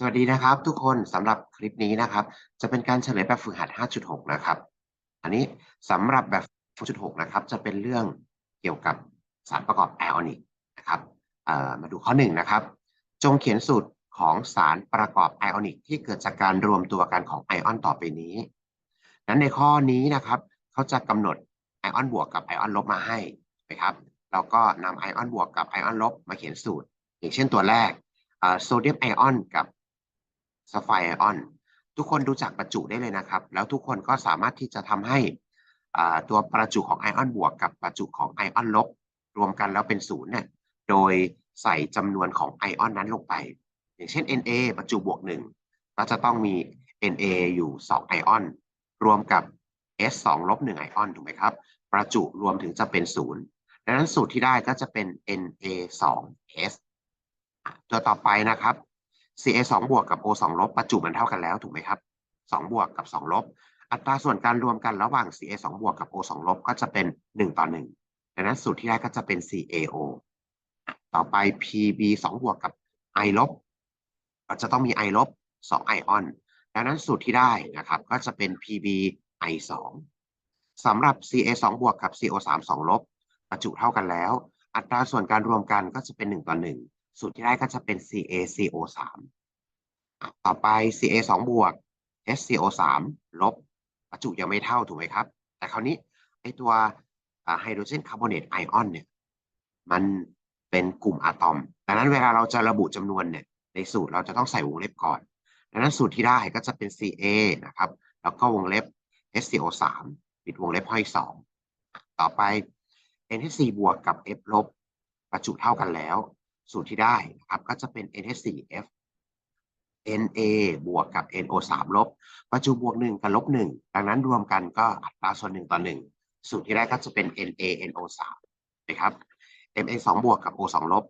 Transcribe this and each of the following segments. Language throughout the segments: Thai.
สวัสดีนะครับ ทุกคนสำหรับคลิปนี้นะครับ จะเป็นการเฉลยแบบฝึกหัด 5.6 นะครับ อันนี้สำหรับแบบ 5.6 นะครับ จะเป็นเรื่องเกี่ยวกับสารประกอบไอออนิกนะครับมาดูข้อหนึ่งนะครับ จงเขียนสูตรของสารประกอบไอออนิกที่เกิดจากการรวมตัวกันของไอออนต่อไปนี้ นั้นในข้อนี้นะครับเขาจะกำหนดไอออนบวกกับไอออนลบมาให้นะครับเราก็นำไอออนบวกกับไอออนลบมาเขียนสูตร อย่างเช่นตัวแรกโซเดียมไอออนกับ ซัลไฟไอออนทุกคนดูจากประจุได้เลยนะครับ แล้วทุกคนก็สามารถที่จะทำให้ตัวประจุของไอออนบวกกับประจุของไอออนลบ รวมกันแล้วเป็นศูนย์เนี่ยโดยใส่จำนวนของไอออนนั้นลงไป อย่างเช่น Na ประจุบวกหนึ่งก็จะต้องมี Na อยู่2ไอออนรวมกับ S 2 ลบ1ไอออนถูกไหมครับ ประจุรวมถึงจะเป็นศูนย์ดังนั้นสูตรที่ได้ก็จะเป็น Na 2 S ตัวต่อไปนะครับ Ca 2บวกกับ O 2ลบประจุมันเท่ากันแล้วถูกไหมครับ2บวกกับ2ลบอัตราส่วนการรวมกันระหว่าง Ca 2บวกกับ O 2ลบก็จะเป็น 1 ต่อ1ดังนั้นสูตรที่ได้ก็จะเป็น CaO ต่อไป Pb 2บวกกับ I ลบก็จะต้องมี I ลบ2ไอออนดังนั้นสูตรที่ได้นะครับก็จะเป็น Pb I 2สำหรับ Ca 2บวกกับ CO 3 2ลบประจุเท่ากันแล้ว อัตราส่วนการรวมกันก็จะเป็น 1 ต่อ 1 สูตรที่ได้ก็จะเป็น CaCO3 ต่อไป Ca 2บวก HCO3 ลบประจุยังไม่เท่าถูกไหมครับ แต่คราวนี้ไอตัวไฮโดรเจนคาร์บอเนตไอออนเนี่ยมันเป็นกลุ่มอะตอม ดังนั้นเวลาเราจะระบุจำนวนเนี่ยในสูตรเราจะต้องใส่วงเล็บก่อน ดังนั้นสูตรที่ได้ก็จะเป็น Ca นะครับ แล้วก็วงเล็บ HCO3 ปิดวงเล็บห้อย2ต่อไป NH4 บวกกับ F ลบประจุเท่ากันแล้ว สูตรที่ได้นะครับก็จะเป็น NH4F Na บวกกับ NO3 ลบประจุบวก 1 กับลบ 1 ดังนั้นรวมกันก็อัตราส่วน 1 ต่อ 1 สูตรที่ได้ก็จะเป็น NaNO3 นะครับ Ma2 บวกกับ O2 ลบ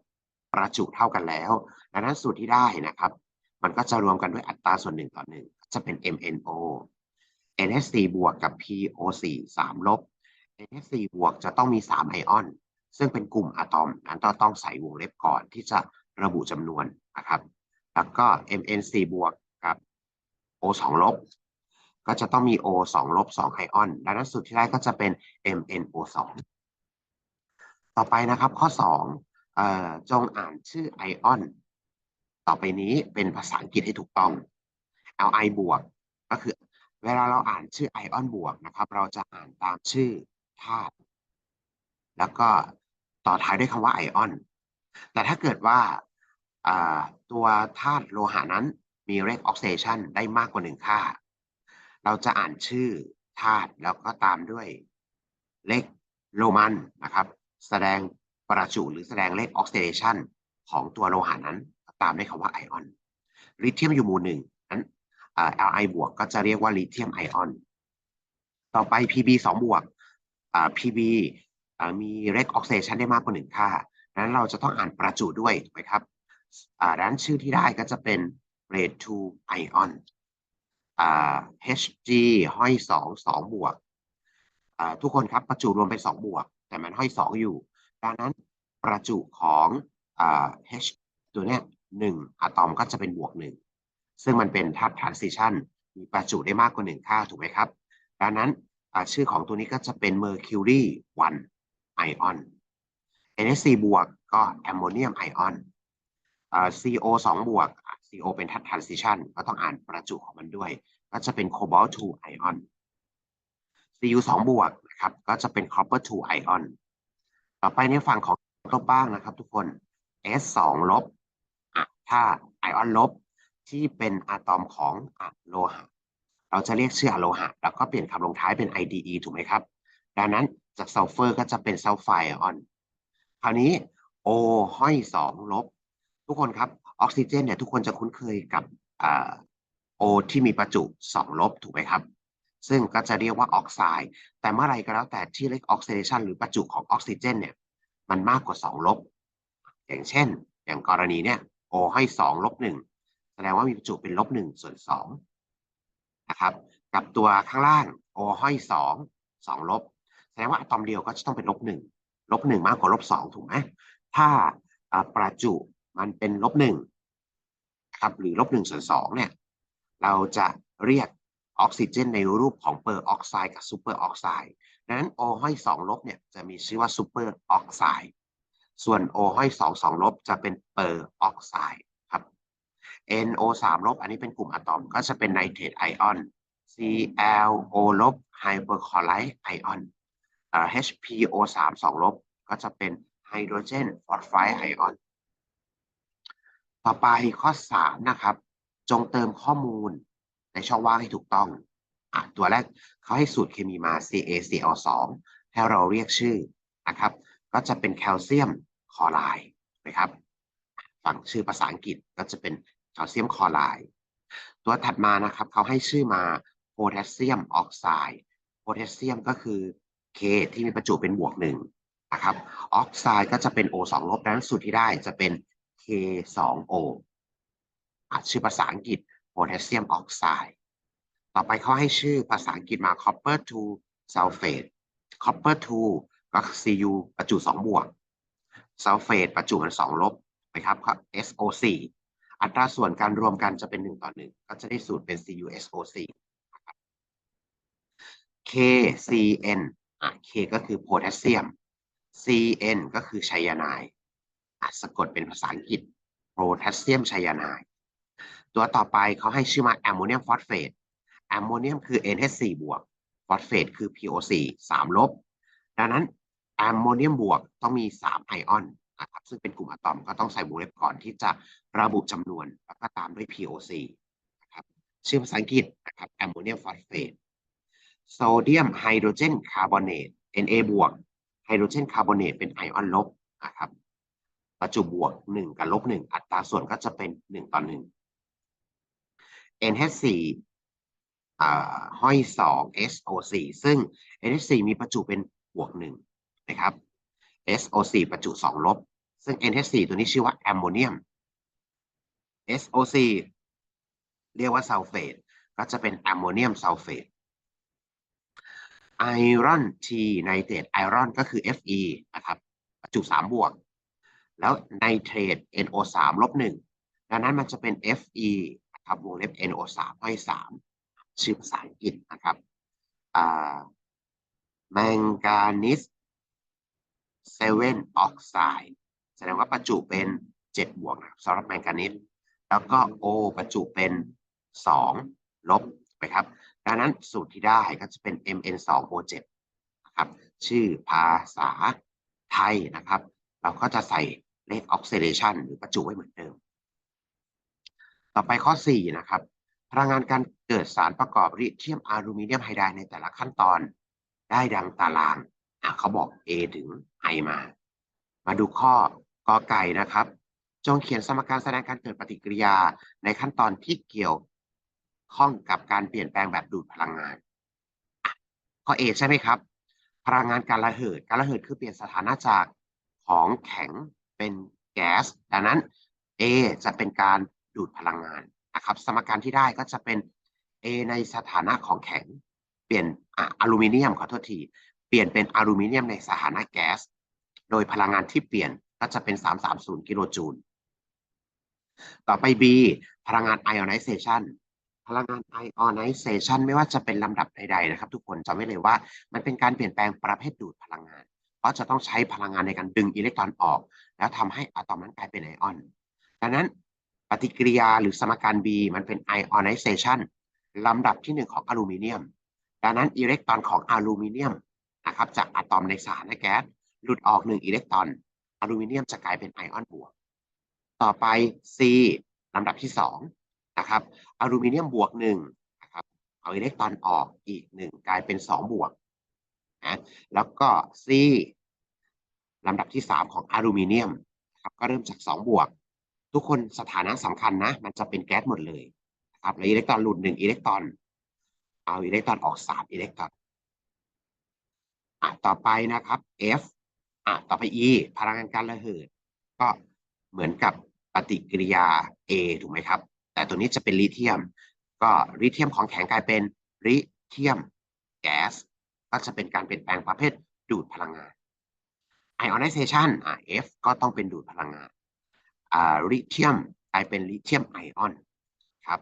ประจุเท่ากันแล้ว ดังนั้นสูตรที่ได้นะครับ มันก็จะรวมกันด้วยอัตราส่วน 1 ต่อ 1 จะเป็น MNO NH4 บวกกับ PO4 3ลบ NH4 บวกจะต้องมี 3 ไอออน ซึ่งเป็นกลุ่มอะตอม นั้นต้องต้องใส่วงเล็บก่อนที่จะระบุจำนวนนะครับ แล้วก็ Mn4 บวกกับ O2 ลบ ก็จะต้องมี O2 ลบ2ไอออน ดังนั้นสุดที่ได้ก็จะเป็น MnO2 ต่อไปนะครับข้อ2จงอ่านชื่อไอออน ต่อไปนี้เป็นภาษาอังกฤษให้ถูกต้อง Li บวกก็คือเวลาเราอ่านชื่อไอออนบวกนะครับ เราจะอ่านตามชื่อธาตุแล้วก็ต่อท้ายด้วยคำว่าไอออน แต่ถ้าเกิดว่า ตัวธาตุโลหะนั้นมีเรกออกซิเดชันได้มากกว่าหนึ่งค่า เราจะอ่านชื่อธาตุแล้วก็ตามด้วยเลขโรมันนะครับ แสดงประจุหรือแสดงเลขออกซิเดชันของตัวโลหะนั้น ตามด้วยคำว่าไอออนลิเธียมอยู่หมู่หนึ่งนั้น Li บวกก็จะเรียกว่าลิเธียมไอออน ต่อไป Pb 2บวก Pb มีเรกออกซิเดชันได้มากกว่าหนึ่งค่านั้นเราจะต้องอ่านประจุด้วยถูกไหมครับ ดังนั้นชื่อที่ได้ก็จะเป็น grade 2 ion Hg ห้อยสองสองบวกทุกคนครับประจุรวมเป็นสองบวก แต่มันห้อยสองอยู่ ดังนั้นประจุของ H ตัวเนี้ยหนึ่งอะตอมก็จะเป็นบวกหนึ่งซึ่งมันเป็นธาตุ transition มีประจุได้มากกว่าหนึ่งค่าถูกไหมครับ ดังนั้นชื่อของตัวนี้ก็จะเป็น mercury 1ไอออน NH4 บวกก็แอมโมเนียมไอออน CO 2บวก CO เป็นทัดทรานซิชันก็ต้องอ่านประจุของมันด้วย ก็จะเป็นโคบอลต์2ไอออน Cu 2บวกนะครับก็จะเป็น copper 2ไอออนต่อไปในฝั่งของลบบ้างนะครับทุกคน S 2ลบถ้าไอออนลบ ที่เป็นอะตอมของอะโลหะ เราจะเรียกชื่ออะโลหะ แล้วก็เปลี่ยนคำลงท้ายเป็น IDE ถูกไหมครับ ดังนั้นจากซัลเฟอร์ก็จะเป็นซัลไฟอออนคราวนี้ O ห้อยสองลบ ทุกคนครับออกซิเจนเนี่ยทุกคนจะคุ้นเคยกับโอที่มีประจุสองลบถูกไหมครับ ซึ่งก็จะเรียกว่าออกไซด์แต่เมื่อไรก็แล้วแต่ที่เล็กออกซิเดชันหรือประจุของออกซิเจนเนี่ยมันมากกว่าสองลบ อย่างเช่น อย่างกรณีเนี่ยโอให้สองลบหนึ่งแสดงว่ามีประจุเป็นลบหนึ่งส่วนสองนะครับกับตัวข้างล่างโอห้อยสองสองลบแสดงว่าอะตอมเดียวก็จะต้องเป็นลบหนึ่งลบหนึ่งมากกว่าลบสองถูกไหมถ้าประจุ มันเป็นลบหนึ่งครับหรือลบหนึ่งส่วนสองเนี่ยเราจะเรียกออกซิเจนในรูปของเปอร์ออกไซด์กับซูเปอร์ออกไซด์ดังนั้นโอห้อยสองลบเนี่ยจะมีชื่อว่าซูเปอร์ออกไซด์ส่วนโอห้อยสองสองลบจะเป็นเปอร์ออกไซด์ครับ NO สามลบอันนี้เป็นกลุ่มอะตอมก็จะเป็นไนเตรตไอออน ClO ลบไฮเปอร์คลอไรด์ไอออน HPO สามสองลบก็จะเป็นไฮโดรเจนฟอสไฟด์ไอออน ต่อไปข้อสามนะครับ จงเติมข้อมูลในช่องว่างให้ถูกต้องอะตัวแรกเขาให้สูตรเคมีมา CaCl2 ให้เราเรียกชื่อนะครับ ก็จะเป็นแคลเซียมคลอไรด์นะครับฝั่งชื่อภาษาอังกฤษก็จะเป็นแคลเซียมคลอไรด์ตัวถัดมานะครับเขาให้ชื่อมาโพแทสเซียมออกไซด์โพแทสเซียมก็คือ K ที่มีประจุเป็นบวกหนึ่งนะครับออกไซด์ก็จะเป็น O 2 ลบดังนั้นสูตรที่ได้จะเป็น K2O อะชื่อภาษาอังกฤษโพแทสเซียมออกไซด์ต่อไปเขาให้ชื่อภาษาอังกฤษมา copper 2 sulfate copper 2ก็ Cu ประจุ2บวก sulfate ประจุมัน2ลบนะครับ SO4 อัตราส่วนการรวมกันจะเป็น 1 ต่อ 1 ก็จะได้สูตรเป็น CuSO4 KCN อะ K ก็คือโพแทสเซียม CN ก็คือไชยาไนด์ อะสะกดเป็นภาษาอังกฤษโพแทสเซียมไชยาไนด์ตัวต่อไปเขาให้ชื่อมาแอมโมเนียมฟอสเฟตแอมโมเนียมคือ NH4 บวกฟอสเฟตคือ PO4 3ลบ ดังนั้นแอมโมเนียมบวกต้องมี 3 ไอออนนะครับซึ่งเป็นกลุ่มอะตอมก็ต้องใส่วงเล็บก่อนที่จะระบุจำนวน แล้วก็ตามด้วย PO4 นะครับชื่อภาษาอังกฤษนะครับแอมโมเนียมฟอสเฟตโซเดียมไฮโดรเจนคาร์บอเนต Na บวกไฮโดรเจนคาร์บอเนตเป็นไอออนลบนะครับ ประจุบวก 1 กับลบ 1 อัตราส่วนก็จะเป็น 1 ต่อ 1 NH4 อ่าห้อย 2 SO4 ซึ่ง NH4 มีประจุเป็นบวก 1 นะครับ SO4 ประจุ 2 ลบ ซึ่ง NH4 ตัวนี้ชื่อว่าแอมโมเนียม SO4 เรียกว่าซัลเฟตก็จะเป็นแอมโมเนียมซัลเฟตไอรอน T ไนเตรตไอรอนก็คือ Fe นะครับ ประจุ 3 บวก แล้วไนเตรต NO3 ลบ1ดังนั้นมันจะเป็น Fe นะครับวงเล็บ NO3 ห้อย3ชื่อภาษาอังกฤษนะครับแมงกานิสเซเว่นออกไซด์แสดงว่าประจุเป็น 7 บวกนะครับสำหรับแมงกานิสแล้วก็ O ประจุเป็น 2 ลบนะครับ ดังนั้นสูตรที่ได้ก็จะเป็น Mn2O7 นะครับ ชื่อภาษาไทยนะครับ เราก็จะใส่ เลขออกซิเดชันหรือประจุไว้เหมือนเดิม ต่อไปข้อ 4 นะครับ พลังงานการเกิดสารประกอบลิเธียมอลูมิเนียมไฮไดร์ในแต่ละขั้นตอนได้ดังตารางอะเขาบอก A ถึง I มา มาดูข้อกอไก่นะครับ จงเขียนสมการแสดงการเกิดปฏิกิริยาในขั้นตอนที่เกี่ยวข้องกับการเปลี่ยนแปลงแบบดูดพลังงาน ข้อ A ใช่ไหมครับ พลังงานการระเหิด การระเหิดคือเปลี่ยนสถานะจากของแข็ง เป็นแก๊สดังนั้น A จะเป็นการดูดพลังงานนะครับ สมการที่ได้ก็จะเป็น A ในสถานะของแข็ง เปลี่ยนอะลูมิเนียมขอโทษที เปลี่ยนเป็นอลูมิเนียมในสถานะแก๊ส โดยพลังงานที่เปลี่ยนก็จะเป็น 330 กิโลจูล ต่อไป B พลังงาน ionization พลังงาน ionization ไม่ว่าจะเป็นลำดับใดๆนะครับ ทุกคนจำไว้เลยว่ามันเป็นการเปลี่ยนแปลงประเภทดูดพลังงาน เพราะจะต้องใช้พลังงานในการดึงอิเล็กตรอนออก แล้วทำให้อะตอมนั้นกลายเป็นไอออน ดังนั้นปฏิกิริยาหรือสมการ B มันเป็น ionization ลำดับที่ 1 ของอลูมิเนียม ดังนั้นอิเล็กตรอนของอลูมิเนียมนะครับจากอะตอมในสารแก๊สหลุดออก 1 อิเล็กตรอน อลูมิเนียมจะกลายเป็นไอออนบวก ต่อไป C ลำดับที่2นะครับอลูมิเนียมบวก1นะครับเอาอิเล็กตรอนออกอีก 1 กลายเป็น 2 บวกนะแล้วก็ C ลำดับที่ 3 ของอลูมิเนียมนะครับก็เริ่มจาก 2 บวก ทุกคนสถานะสำคัญนะ มันจะเป็นแก๊สหมดเลยนะครับแล้วอิเล็กตรอนหลุด1อิเล็กตรอน เอาอิเล็กตรอนออก3อิเล็กตรอนอะต่อไปนะครับ F อะต่อไป E พลังงานการระเหิด ก็เหมือนกับปฏิกิริยา A ถูกไหมครับ แต่ตัวนี้จะเป็นลิเธียม ก็ลิเธียมของแข็งกลายเป็นลิเธียมแก๊สก็จะเป็นการเปลี่ยนแปลงประเภทดูดพลังงาน ionization อะ F ก็ต้องเป็นดูดพลังงานอ่าลิเธียมไอลายเป็นลิเธียมไอออนครับ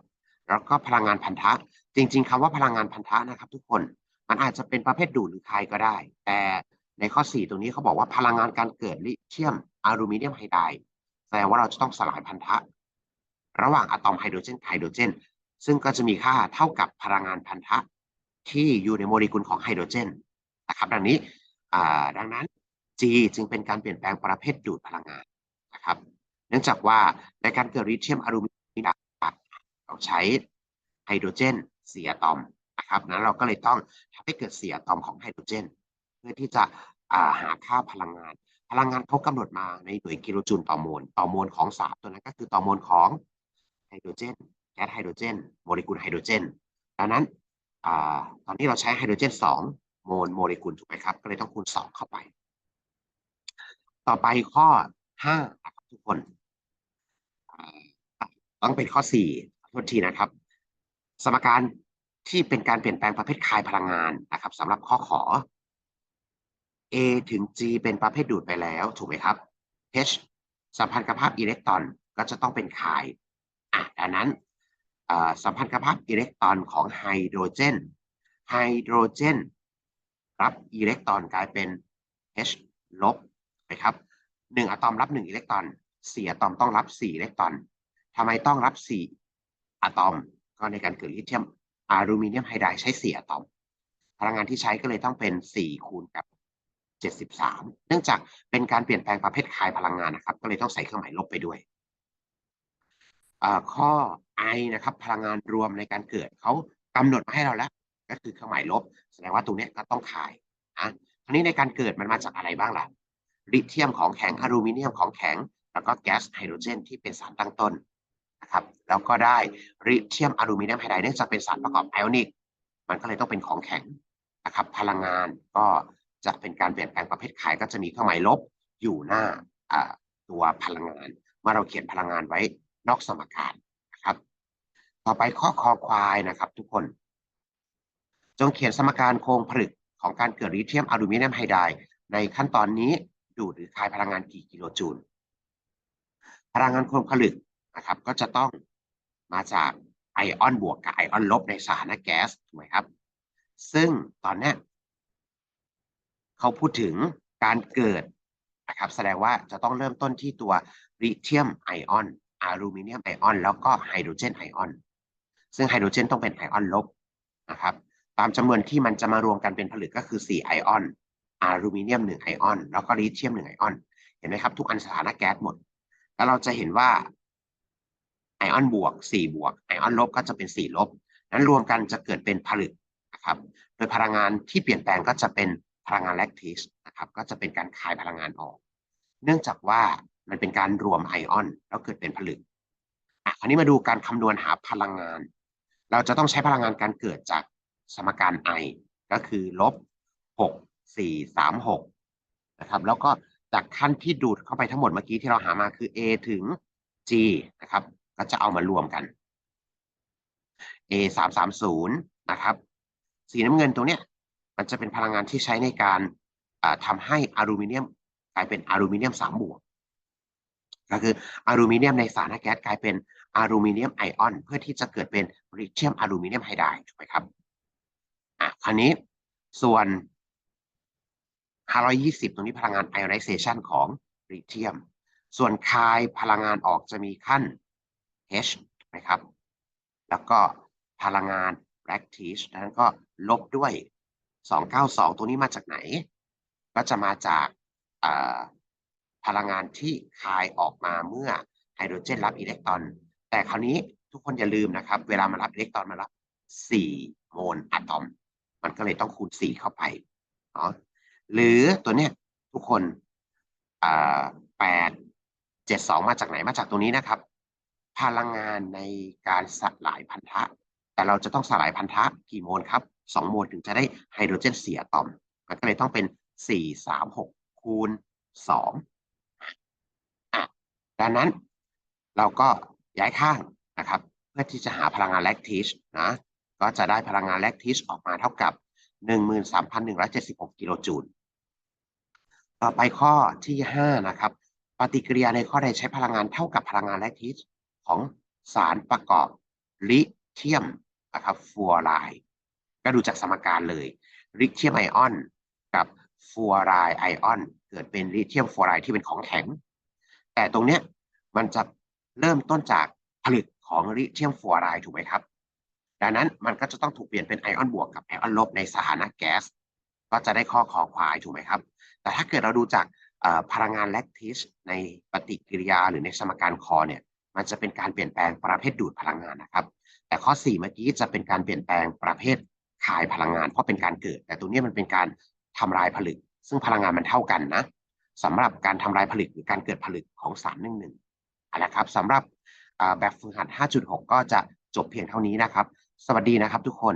แล้วก็พลังงานพันธะ จริง ๆคำว่าพลังงานพันธะนะครับ ทุกคนมันอาจจะเป็นประเภทดูดหรือคายก็ได้ แต่ในข้อ 4 ตรงนี้เขาบอกว่าพลังงานการเกิดลิเธียมอลูมิเนียมไฮไดด์แสดงว่าเราจะต้องสลายพันธะ ระหว่างอะตอมไฮโดรเจนไฮโดรเจน ซึ่งก็จะมีค่าเท่ากับพลังงานพันธะที่อยู่ในโมเลกุลของไฮโดรเจนนะครับดังนี้ดังนั้น G จึงเป็นการเปลี่ยนแปลงประเภทดูดพลังงานนะครับ เนื่องจากว่าในการเกิดลิเธียมอลูมิเนียมเราใช้ไฮโดรเจนเสียอะตอมนะครับนั้นเราก็เลยต้องทำให้เกิดเสียอะตอมของไฮโดรเจน เพื่อที่จะาหาค่าพลังงาน พลังงานเขากำหนดมาในหน่วยกิโลจูลต่อโมลต่อโมลของสารตัวนั้นก็คือต่อโมลของไฮโดรเจนแก๊สไฮโดรเจนโมเลกุลไฮโดรเจนดังนั้นอตอนนี้เราใช้ไฮโดรเจน2โมลโมเลกุลถูกไหมครับ ก็เลยต้องคูณ 2 เข้าไป ต่อไปข้อ5นะครับทุกคน ต้องเป็นข้อ4โทษทีนะครับ สมการที่เป็นการเปลี่ยนแปลงประเภทคายพลังงานนะครับสำหรับข้อขอ A ถึง G เป็นประเภทดูดไปแล้ว ถูกไหมครับ H สัมพันธภาพอิเล็กตรอนก็จะต้องเป็นคายอะดังนั้นสัมพันธภาพอิเล็กตรอนของไฮโดรเจน ไฮโดรเจน รับอิเล็กตรอนกลายเป็น H ลบ นะครับหนึ่งอะตอมรับหนึ่งอิเล็กตรอนสี่อะตอมต้องรับสี่อิเล็กตรอนทำไมต้องรับสี่อะตอม ก็ในการเกิดลิเธียมอลูมิเนียมไฮไดร์ใช้สี่อะตอม พลังงานที่ใช้ก็เลยต้องเป็นสี่คูณกับเจ็ดสิบสามเนื่องจากเป็นการเปลี่ยนแปลงประเภทคายพลังงานนะครับ ก็เลยต้องใส่เครื่องหมายลบไปด้วยข้อ I นะครับ พลังงานรวมในการเกิดเขากำหนดมาให้เราแล้ว ก็คือเครื่องหมายลบ แสดงว่าตรงนี้ก็ต้องขายนะทีนี้ในการเกิดมันมาจากอะไรบ้างล่ะ ลิเธียมของแข็งอลูมิเนียมของแข็ง แล้วก็แก๊สไฮโดรเจนที่เป็นสารตั้งต้นนะครับแล้วก็ได้ลิเธียมอลูมิเนียมไฮไดร์เนื่องจากเป็นสารประกอบไอออนิกมันก็เลยต้องเป็นของแข็งนะครับพลังงานก็จะเป็นการเปลี่ยนแปลงประเภทขายก็จะมีเครื่องหมายลบอยู่หน้าตัวพลังงาน เมื่อเราเขียนพลังงานไว้นอกสมการนะครับ ต่อไปข้อคอควายนะครับ ทุกคน จงเขียนสมการโครงผลึกของการเกิดลิเธียมอลูมิเนียมไฮไดร์ในขั้นตอนนี้ ดูดหรือคายพลังงานกี่กิโลจูล พลังงานโครงผลึกนะครับ ก็จะต้องมาจากไอออนบวกกับไอออนลบในสถานะแก๊สถูกไหมครับ ซึ่งตอนนี้เขาพูดถึงการเกิดนะครับ แสดงว่าจะต้องเริ่มต้นที่ตัวลิเธียมไอออนอลูมิเนียมไอออน แล้วก็ไฮโดรเจนไอออน ซึ่งไฮโดรเจนต้องเป็นไอออนลบนะครับ ตามจำนวนที่มันจะมารวมกันเป็นผลึกก็คือ 4 ไอออน อลูมิเนียม1ไอออน แล้วก็ลิเธียม1ไอออน เห็นไหมครับ ทุกอันสถานะแก๊สหมด แล้วเราจะเห็นว่าไอออนบวก4บวกไอออนลบก็จะเป็น4ลบ นั้นรวมกันจะเกิดเป็นผลึกนะครับ โดยพลังงานที่เปลี่ยนแปลงก็จะเป็นพลังงานแลคทิสนะครับ ก็จะเป็นการคายพลังงานออก เนื่องจากว่ามันเป็นการรวมไอออน แล้วเกิดเป็นผลึกอะคราวนี้มาดูการคำนวณหาพลังงาน เราจะต้องใช้พลังงานการเกิดจากสมการ I ก็คือลบ6 4 3 6นะครับ แล้วก็จากขั้นที่ดูดเข้าไปทั้งหมดเมื่อกี้ที่เราหามาคือ A ถึง G นะครับ ก็จะเอามารวมกัน A 3 3 0นย์นะครับ สีน้ำเงินตรงเนี้ย มันจะเป็นพลังงานที่ใช้ในการทำให้อลูมิเนียมกลายเป็นอลูมิเนียม3บวกก็คืออลูมิเนียมในสารแก๊สกลายเป็นอลูมิเนียมไอออน เพื่อที่จะเกิดเป็นลิเธียมอลูมิเนียมไฮไดรด์ถูกไหมครับอะคราวนี้ส่วน 520 ตรงนี้พลังงาน ionization ของลิเธียม ส่วนคายพลังงานออกจะมีขั้น H นะครับ แล้วก็พลังงาน lactate นั้นก็ลบด้วย 292 ตัวนี้มาจากไหน ก็จะมาจากพลังงานที่คายออกมาเมื่อไฮโดรเจนรับอิเล็กตรอน แต่คราวนี้ทุกคนอย่าลืมนะครับ เวลามารับอิเล็กตรอนมารับ 4 โมลอะตอม มันก็เลยต้องคูณ 4 เข้าไปเนาะ หรือตัวเนี้ยทุกคนแปดเจ็ดสองมาจากไหนมาจากตรงนี้นะครับ พลังงานในการสลายพันธะ แต่เราจะต้องสลายพันธะกี่โมลครับสองโมลถึงจะได้ไฮโดรเจนเสียอะตอม มันก็เลยต้องเป็นสี่สามหกคูณสองดังนั้นเราก็ย้ายข้างนะครับ เพื่อที่จะหาพลังงานแลคทีชนะก็จะได้พลังงานแลคทีชออกมาเท่ากับ 13,176 กิโลจูล ต่อไปข้อที่5นะครับ ปฏิกิริยาในข้อใดใช้พลังงานเท่ากับพลังงานแลคทีชของสารประกอบลิเธียมนะครับฟลูออไรด์ก็ดูจากสมการเลยลิเธียมไอออนกับฟลูออไรด์ไอออนเกิดเป็นลิเธียมฟลูออไรด์ที่เป็นของแข็ง แต่ตรงเนี้ยมันจะเริ่มต้นจากผลึกของลิเธียมฟลูออไรด์ถูกไหมครับ ดังนั้นมันก็จะต้องถูกเปลี่ยนเป็นไอออนบวกกับไอออนลบในสถานะแก๊สก็จะได้ข้อคอควายถูกไหมครับ แต่ถ้าเกิดเราดูจากพลังงานแลคทิชในปฏิกิริยาหรือในสมการคอเนี่ยมันจะเป็นการเปลี่ยนแปลงประเภทดูดพลังงานนะครับ แต่ข้อ 4 เมื่อกี้จะเป็นการเปลี่ยนแปลงประเภทขายพลังงาน เพราะเป็นการเกิด แต่ตรงนี้มันเป็นการทำลายผลึก ซึ่งพลังงานมันเท่ากันนะสำหรับการทำลายผลึกหรือการเกิดผลึกของสารหนึ่งหนึ่งอาละครับสำหรับแบบฝึกหัด 5.6 ก็จะจบเพียงเท่านี้นะครับ สวัสดีนะครับทุกคน